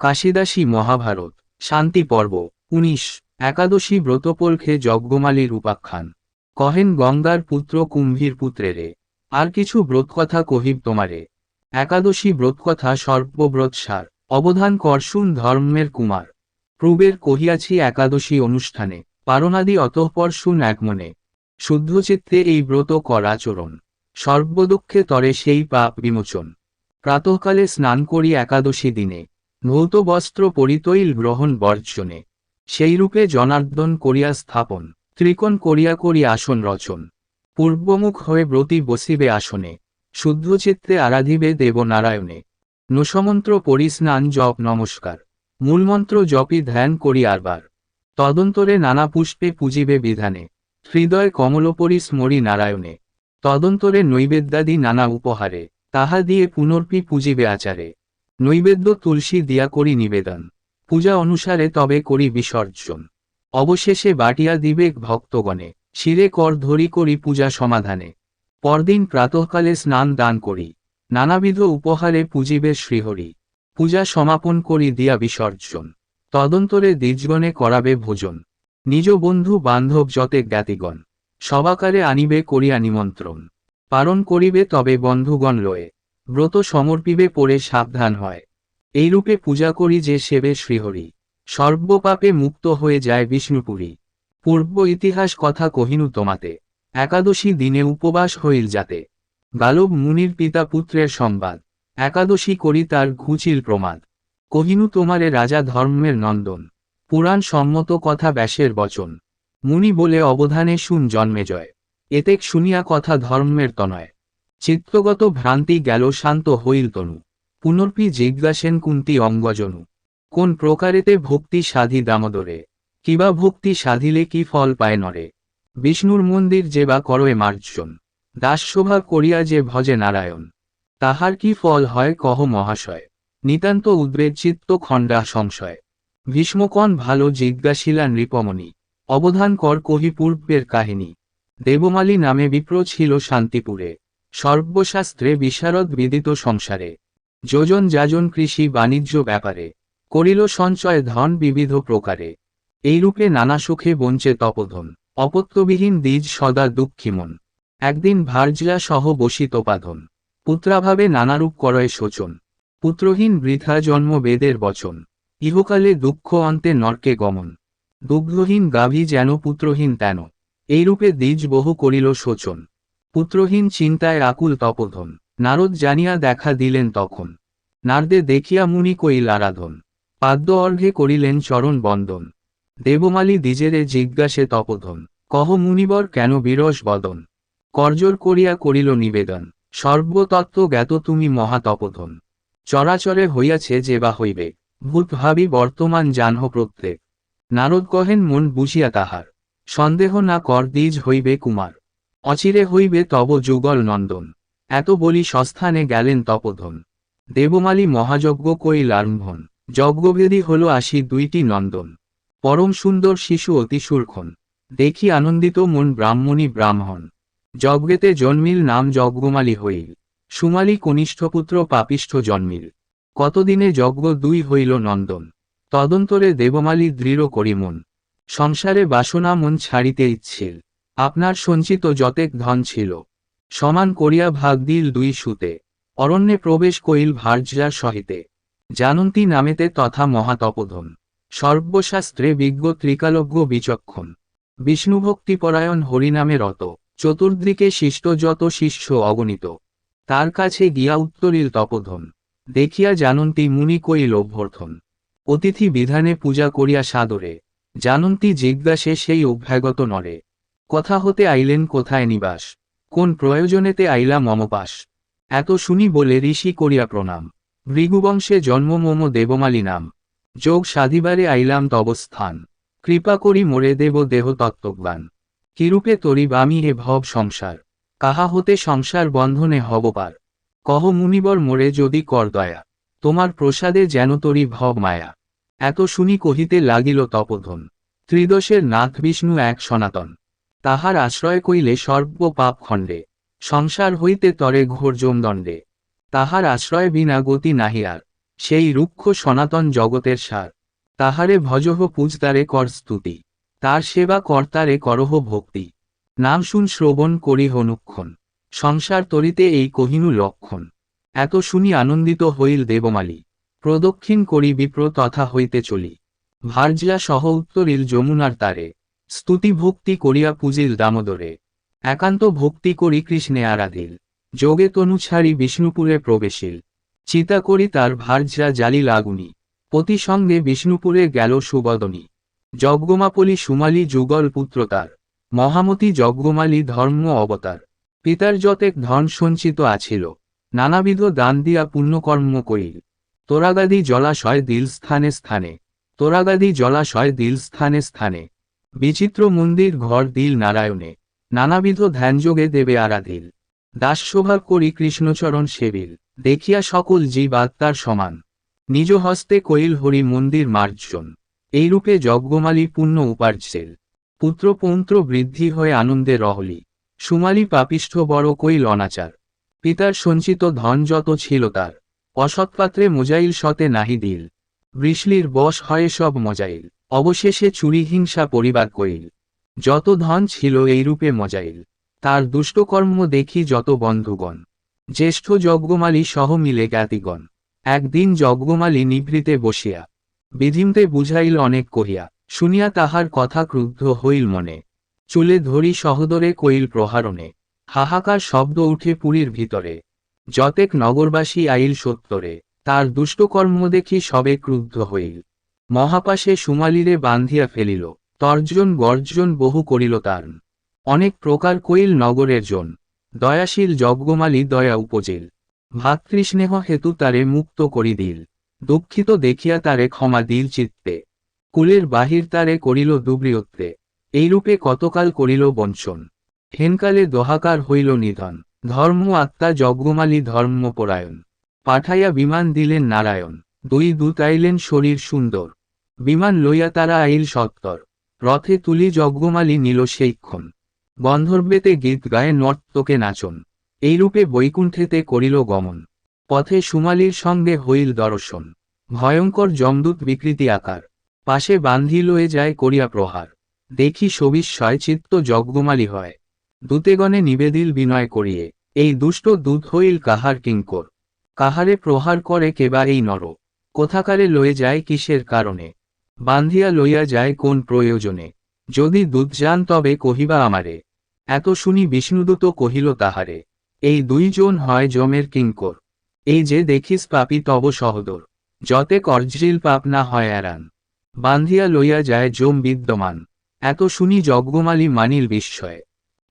কাশিদাসী মহাভারত, শান্তি পর্ব, উনিশ, একাদশী ব্রতপলখে যজ্ঞমালীর উপাখ্যান কহেন গঙ্গার পুত্র কুম্ভীর পুত্রেরে, আর কিছু ব্রতকথা কহিব তোমারে। একাদশী ব্রতকথা সর্বব্রত সার, অবধান করশুন ধর্মের কুমার। প্রবের কহিয়াছি একাদশী অনুষ্ঠানে পারণাদি অতঃপর শুন এক মনে। শুদ্ধচিত্তে এই ব্রত করাচরণ সর্বদুঃখে তরে সেই পাপ বিমোচন। প্রাতঃকালে স্নান করি একাদশী দিনে ধৌত বস্ত্র পরিতৈল গ্রহণ বর্জনে। সেইরূপে জনার্দন করিয়া স্থাপন, ত্রিকোণ করিয়া করি আসন রচন। পূর্বমুখ হয়ে ব্রতী বসিবে আসনে, শুদ্ধচিত্তে আরাধিবে দেবনারায়ণে। নসমন্ত্র পরিস্নান জপ নমস্কার, মূলমন্ত্র জপি ধ্যান করি আরবার। তদন্তরে নানা পুষ্পে পুজিবে বিধানে, হৃদয় কমলোপরি স্মরি নারায়ণে। তদন্তরে নৈবেদ্যাদি নানা উপহারে, তাহা দিয়ে পুনর্পি পুজিবে আচারে। নৈবেদ্য তুলসী দিয়া করি নিবেদন। পূজা অনুসারে তবে করি বিসর্জন। অবশেষে বাটিয়া দিবেক ভক্তগণে। শিরে কর ধরি করি পূজা সমাধানে। পরদিন প্রাতঃকালে স্নান দান করি। নানাবিধ উপহারে পূজিবে শ্রীহরি। পূজা সমাপন করি দিয়া বিসর্জন। তদন্তরে দ্বিজগণে করাবে ভোজন। নিজ বন্ধু বান্ধব যতে জ্ঞাতিগণ। সবাকারে আনিবে করিয়া নিমন্ত্রণ। পালন করিবে তবে বন্ধুগণ লয়ে। ব্রত সমর্পিবে পরে সাবধান হয়। এইরূপে পূজা করি যে সেবে শ্রীহরি। সর্বপাপে মুক্ত হয়ে যায় বিষ্ণুপুরী। পূর্ব ইতিহাস কথা কহিনু তোমাতে। একাদশী দিনে উপবাস হইল যাতে। গালব মুনির পিতা পুত্রের সংবাদ। একাদশী করি তার ঘুচিল প্রমাদ। কহিনু তোমারে রাজা ধর্মের নন্দন। পুরাণ সম্মত কথা ব্যাসের বচন। মুনি বলে অবধানে শুন জন্মে জয়। এতেক শুনিয়া কথা ধর্মের তনয়। চিত্তগত ভ্রান্তি গেল শান্ত হইল তনু। পুনর্পি জিজ্ঞাসেন কুন্তি অঙ্গজনু, কোন প্রকারেতে ভক্তি সাধি দামোদরে? কিবা ভক্তি সাধিলে কি ফল পায় নরে? বিষ্ণুর মন্দির যে বা করয়ে মার্জন দাসশোভা করিয়া যে ভজে নারায়ণ, তাহার কি ফল হয় কহ মহাশয়? নিতান্ত উদ্বেগ চিত্ত খণ্ডা সংশয়। ভীষ্মকণ ভালো জিজ্ঞাসিলা নৃপমণি, অবধান কর কহি পূর্বের কাহিনী। দেবমালী নামে বিপ্র ছিল শান্তিপুরে। সর্বশাস্ত্রে বিশারদ বিদিত সংসারে। যোজন যাজন কৃষি বাণিজ্য ব্যাপারে। করিল সঞ্চয় ধন বিবিধ প্রকারে। এইরূপে নানা সুখে বঞ্চে তপধন। অপত্যবিহীন দ্বীজ সদা দুঃখিমন। একদিন ভার্যা সহ বসিত পাধন পুত্রাভাবে নানারূপ করয় শোচন। পুত্রহীন বৃথা জন্ম বেদের বচন। ইহকালে দুঃখ অন্তে নরকে গমন। দুগ্ধহীন গাভী যেন পুত্রহীন তেন। এইরূপে দ্বিজ বহু করিল শোচন। পুত্রহীন চিন্তায় আকুল তপধন। নারদ জানিয়া দেখা দিলেন তখন। নারদে দেখিয়া মুনি কইল, আরাধন, পাদ্য অর্ঘে করিলেন চরণ বন্দন। দেবমালী দ্বিজেরে জিজ্ঞাসে তপধন, কহ মুনিবর, কেন বিরস বদন? করজোর করিয়া করিল নিবেদন। সর্বতত্ত্ব জ্ঞাত তুমি মহাতপধন চরাচরে হইয়াছে যে বা হইবে। ভূত ভাবি বর্তমান জানহ প্রত্যেক। নারদ কহেন, মন বুঝিয়া তাহার। সন্দেহ না কর, দ্বিজ হইবে কুমার। অচিরে হইবে তব যুগল নন্দন। এত বলি সস্থানে গেলেন তপধন। দেবমালী মহাযজ্ঞ কইল আরম্ভন। যজ্ঞভেদী হল আসি দুইটি নন্দন। পরম সুন্দর শিশু অতি সুরক্ষণ দেখি আনন্দিত মন ব্রাহ্মণী ব্রাহ্মণ। যজ্ঞেতে জন্মিল নাম যজ্ঞমালী হইল। সুমালী কনিষ্ঠপুত্র পাপিষ্ঠ জন্মিল। কতদিনে যজ্ঞ দুই হইল নন্দন। তদন্তরে দেবমালী দৃঢ় করি মন সংসারে বাসনা মন ছাড়িতে ইচ্ছিল। আপনার সঞ্চিত যতেক ধন ছিল। সমান করিয়া ভাগ দিল দুই সুতে। অরণ্যে প্রবেশ কইল ভার্যার সহিতে। জানন্তী নামেতে তথা মহাতপধন। সর্বশাস্ত্রে বিজ্ঞ ত্রিকালজ্ঞ বিচক্ষণ। বিষ্ণুভক্তিপরায়ণ হরিনামে রত। চতুর্দিকে শিষ্ট যত শিষ্য অগণিত। তার কাছে গিয়া উত্তরিল তপধন। দেখিয়া জানন্তী মুনি কইল অভ্যর্থন। অতিথি বিধানে পূজা করিয়া সাদরে। জানন্তী জিজ্ঞাসে সেই অভ্যাগত নরে। কথা হতে আইলেন কোথায় নিবাস? কোন প্রয়োজনেতে আইলা মমপাস এত শুনি বলে ঋষি করিয়া প্রণাম। ভৃগুবংশে জন্ম মম দেবমালী নাম। যোগ সাধিবারে আইলাম তবস্থান। কৃপা করি মোরে দেব দেহ তত্ত্বজ্ঞান। কিরূপে তরিব আমি এ ভব সংসার? কাহা হতে সংসার বন্ধনে হব পার? কহ মুনিবর মোরে যদি কর দয়া। তোমার প্রসাদে যেন তরি ভব মায়া। এত শুনি কহিতে লাগিল তপধন। ত্রিদশের নাথ বিষ্ণু এক সনাতন। তাহার আশ্রয় কইলে সর্ব পাপ খণ্ডে, সংসার হইতে তরে ঘোর জমদণ্ডে তাহার আশ্রয় বিনা গতি নাহি আর, সেই রুক্ষ সনাতন জগতের সার। তাহারে ভজহ পূজতারে কর স্তুতি, তার সেবা কর্তারে করহ ভক্তি। নাম শুন শ্রবণ করি হনুক্ষণ সংসার তরিতে এই কহিনু লক্ষণ। এত শুনি আনন্দিত হইল দেবমালী, প্রদক্ষিণ করি বিপ্র তথা হইতে চলি। ভার্যা সহ উত্তরিল যমুনার তারে। স্তুতি ভক্তি করিয়া পূজিল দামোদরে। একান্ত ভক্তি করি কৃষ্ণে আরাধিল। যোগে তনু ছাড়ি বিষ্ণুপুরে প্রবেশিল। চিতা করি তার ভার্যা জালি লাগুনি। পতি সঙ্গে বিষ্ণুপুরে গেল সুবদনী। যজ্ঞমাপলি সুমালি যুগল পুত্র তার। মহামতি যজ্ঞমালি ধর্ম অবতার। পিতার যতেক ধন সঞ্চিত আছিল। নানাবিধ দান দিয়া পুণ্যকর্ম করিল। তোরাগাদি জলাশয় দিল স্থানে স্থানে। তোরাগাদি জলাশয় দিল স্থানে স্থানে। বিচিত্র মন্দির ঘর দিল নারায়ণে। নানাবিধ ধ্যানযোগে দেবে আরাধিল। দাসশোভা করি কৃষ্ণচরণ সেবিল। দেখিয়া সকল জীব আত্মার সমান। নিজ হস্তে কইল হরি মন্দির মার্জন। এইরূপে যজ্ঞমালী পুণ্য উপার্জেল। পুত্র পৌত্র বৃদ্ধি হয়ে আনন্দে রহলি। সুমালি পাপিষ্ঠ বড় কইল অনাচার। পিতার সঞ্চিত ধন যত ছিল তার। অসৎপাত্রে মোজাইল শতে নাহি দিল। বৃষ্লির বশ হয়ে সব মজাইল। অবশেষে চুরি হিংসা পরিবার কইল, যত ধন ছিল এইরূপে মজাইল, তার দুষ্টকর্ম দেখি যত বন্ধুগণ, জ্যেষ্ঠ যজ্ঞমালী সহ মিলে জ্ঞাতিগণ। একদিন যজ্ঞমালী নিভৃতে বসিয়া, বিধিমতে বুঝাইল অনেক কহিয়া, শুনিয়া তাহার কথা ক্রুদ্ধ হইল মনে। চুলে ধরি সহদরে কইল প্রহারণে, হাহাকার শব্দ উঠে পুরীর ভিতরে। যতেক নগরবাসী আইল সত্তরে, তার দুষ্টকর্ম দেখি সবে ক্রুদ্ধ হইল। মহাপাশে সুমালিরে বান্ধিয়া ফেলিল, তর্জন গর্জন বহু করিল তার। অনেক প্রকার কইল নগরের জন, দয়াশীল যজ্ঞমালী দয়া উপজেল। ভাতৃস্নেহ হেতু তারে মুক্ত করি দিল, দুঃখিত দেখিয়া তারে ক্ষমা দিল চিত্তে। কুলের বাহির তারে করিল দুবৃয়ত্তে এইরূপে কতকাল করিল বঞ্চন। হেনকালে দোহাকার হইল নিধন, ধর্ম আত্মা যজ্ঞমালী ধর্মপরায়ণ। পাঠাইয়া বিমান দিলেন নারায়ণ, দুই দূত আইলেন শরীর সুন্দর। বিমান লইয়া তারা আইল সত্তর। রথে তুলি যজ্ঞমালী নিল সেইক্ষণ। গন্ধর্বেতে গীত গায়ে নর্তকে নাচন। এইরূপে বৈকুণ্ঠেতে করিল গমন। পথে সুমালির সঙ্গে হইল দর্শন। ভয়ঙ্কর যমদূত বিকৃতি আকার। পাশে বান্ধি লয়ে যায় করিয়া প্রহার। দেখি সবিস্ময় চিত্ত যজ্ঞমালী হয়। দূতেগণে নিবেদিল বিনয় করিয়ে, এই দুষ্ট দূত হইল কাহার কিঙ্কর? কাহারে প্রহার করে কেবা এই নর? কোথাকারে লয়ে যায় কিসের কারণে? বান্ধিয়া লইয়া যায় কোন প্রয়োজনে? যদি দুধ যান তবে কহিবা আমারে, এত শুনি বিষ্ণুদূত কহিল তাহারে, এই দুইজন হয় জমের কিঙ্কর। এই যে দেখিস পাপি তব সহদর, যতে কর্জিল পাপ না হয় এরান। বান্ধিয়া লইয়া যায় জম বিদ্যমান, এত শুনি যজ্ঞমালী মানিল বিস্ময়ে।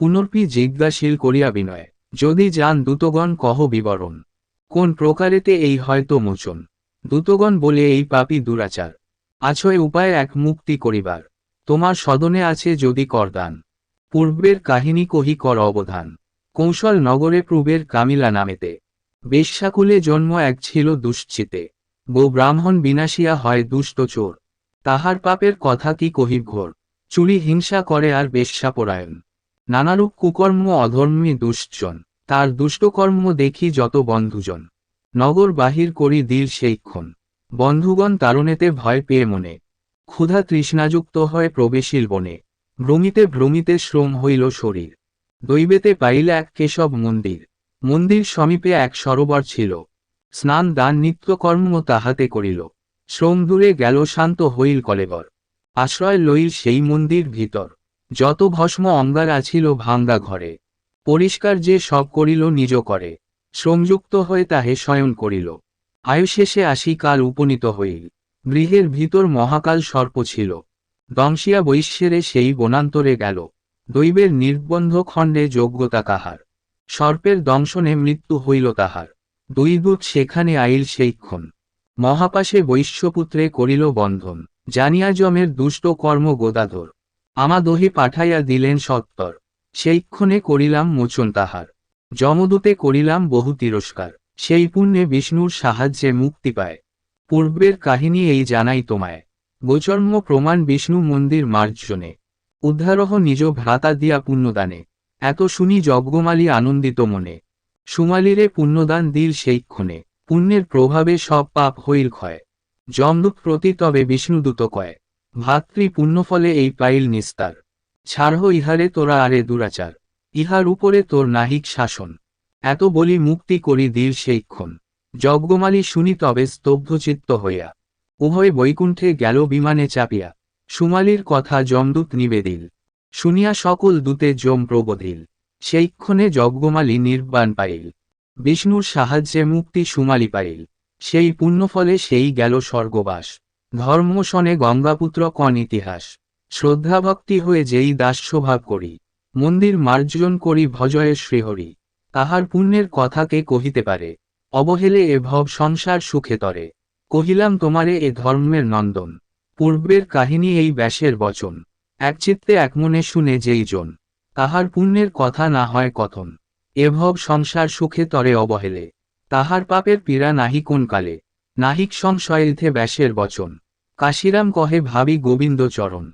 পুনর্পি জিজ্ঞাসীল করিয়া বিনয়, যদি যান দূতগণ কহ বিবরণ। কোন প্রকারেতে এই হয়তো মোচন? দূতগণ বলে এই পাপি দুরাচার। আছয় উপায় এক মুক্তি করিবার। তোমার সদনে আছে যদি করদান। পূর্বের কাহিনী কহি কর অবধান। কৌশল নগরে প্রবের কামিলা নামেতে। বেশ্যাকুলে জন্ম এক ছিল দুশ্চিতে। গো ব্রাহ্মণ বিনাশিয়া হয় দুষ্ট চোর। তাহার পাপের কথা কি কহিব ঘোর? চুরি হিংসা করে আর বেশ্যাপরায়ণ নানারূপ কুকর্ম অধর্মী দুশ্চন তার দুষ্টকর্ম দেখি যত বন্ধুজন। নগর বাহির করি দিল সেইক্ষণ বন্ধুগণ তারণেতে ভয় পেয়ে মনে। ক্ষুধা তৃষ্ণাযুক্ত হয় প্রবেশিল বনে। ভ্রমিতে ভ্রমিতে শ্রম হইল শরীর। দৈবেতে পাইল এক কেশব মন্দির। মন্দির সমীপে এক সরোবর ছিল। স্নান দান নিত্যকর্ম তাহাতে করিল। শ্রম দূরে গেল শান্ত হইল কলেবর। আশ্রয় লইল সেই মন্দির ভিতর। যত ভস্ম অঙ্গার আছিল ভাঙ্গা ঘরে। পরিষ্কার যে সব করিল নিজ করে। শ্রমযুক্ত হয়ে তাহে শয়ন করিল। আয়ুশেষে আসি কাল উপনীত হইল। গৃহের ভিতর মহাকাল সর্প ছিল। দংশিয়া বৈশ্যেরে সেই বনান্তরে গেল। দৈবের নির্বন্ধ খণ্ডে যোগ্যতা কাহার? সর্পের দংশনে মৃত্যু হইল তাহার। দুই দূত সেখানে আইল সেইক্ষণ। মহাপাশে বৈশ্যপুত্রে করিল বন্ধন। জানিয়া জমের দুষ্ট কর্ম গোদাধর। আমাদহি পাঠাইয়া দিলেন সত্তর। সেইক্ষণে করিলাম মোচন তাহার। যমদূতে করিলাম বহু তিরস্কার। সেই পুণ্যে বিষ্ণুর সাহায্যে মুক্তি পায়। পূর্বের কাহিনী এই জানাই তোমায়। গোচর্ম প্রমাণ বিষ্ণু মন্দির মার্জনে। উদ্ধারহ নিজ ভ্রাতা দিয়া পুণ্যদানে। এত শুনি যজ্ঞমালী আনন্দিত মনে। সুমালিরে পুণ্যদান দিল সেইক্ষণে পুণ্যের প্রভাবে সব পাপ হইল ক্ষয়। যমদূত প্রতি তবে বিষ্ণুদূত কয়, ভাতৃ পুণ্যফলে এই পাইল নিস্তার। ছাড়হ ইহারে তোরা আরে দুরাচার। ইহার উপরে তোর নাহিক শাসন। এত বলি মুক্তি করি দিল সেইক্ষণ। যজ্ঞমালী শুনি তবে স্তব্ধচিত্ত হইয়া। উভয় বৈকুণ্ঠে গেল বিমানে চাপিয়া। সুমালির কথা যমদূত নিবেদিল। শুনিয়া সকল দূতে যম প্রবোধিল। সেইক্ষণে যজ্ঞমালী নির্বাণ পাইল। বিষ্ণুর সাহায্যে মুক্তি সুমালি পাইল। সেই পুণ্যফলে সেই গেল স্বর্গবাস। ধর্মশনে গঙ্গাপুত্র কন ইতিহাস। শ্রদ্ধাভক্তি হয়ে যেই দাস স্বভাব করি। মন্দির মার্জন করি ভজয়ের শ্রীহরি। তাহার পুণ্যের কথাকে কহিতে পারে? অবহেলে এ ভব সংসার সুখে তরে। কহিলাম, তোমারে এ ধর্মের নন্দন। পূর্বের কাহিনী এই ব্যাসের বচন। একচিত্তে একমনে শুনে যেই জন। তাহার পুণ্যের কথা না হয় কথন। এভব সংসার সুখে তরে অবহেলে। তাহার পাপের পীড়া নাহি কোন কালে? নাহিক সংশয়েথে ব্যাসের বচন। কাশিরাম কহে, ভাবি গোবিন্দ চরণ।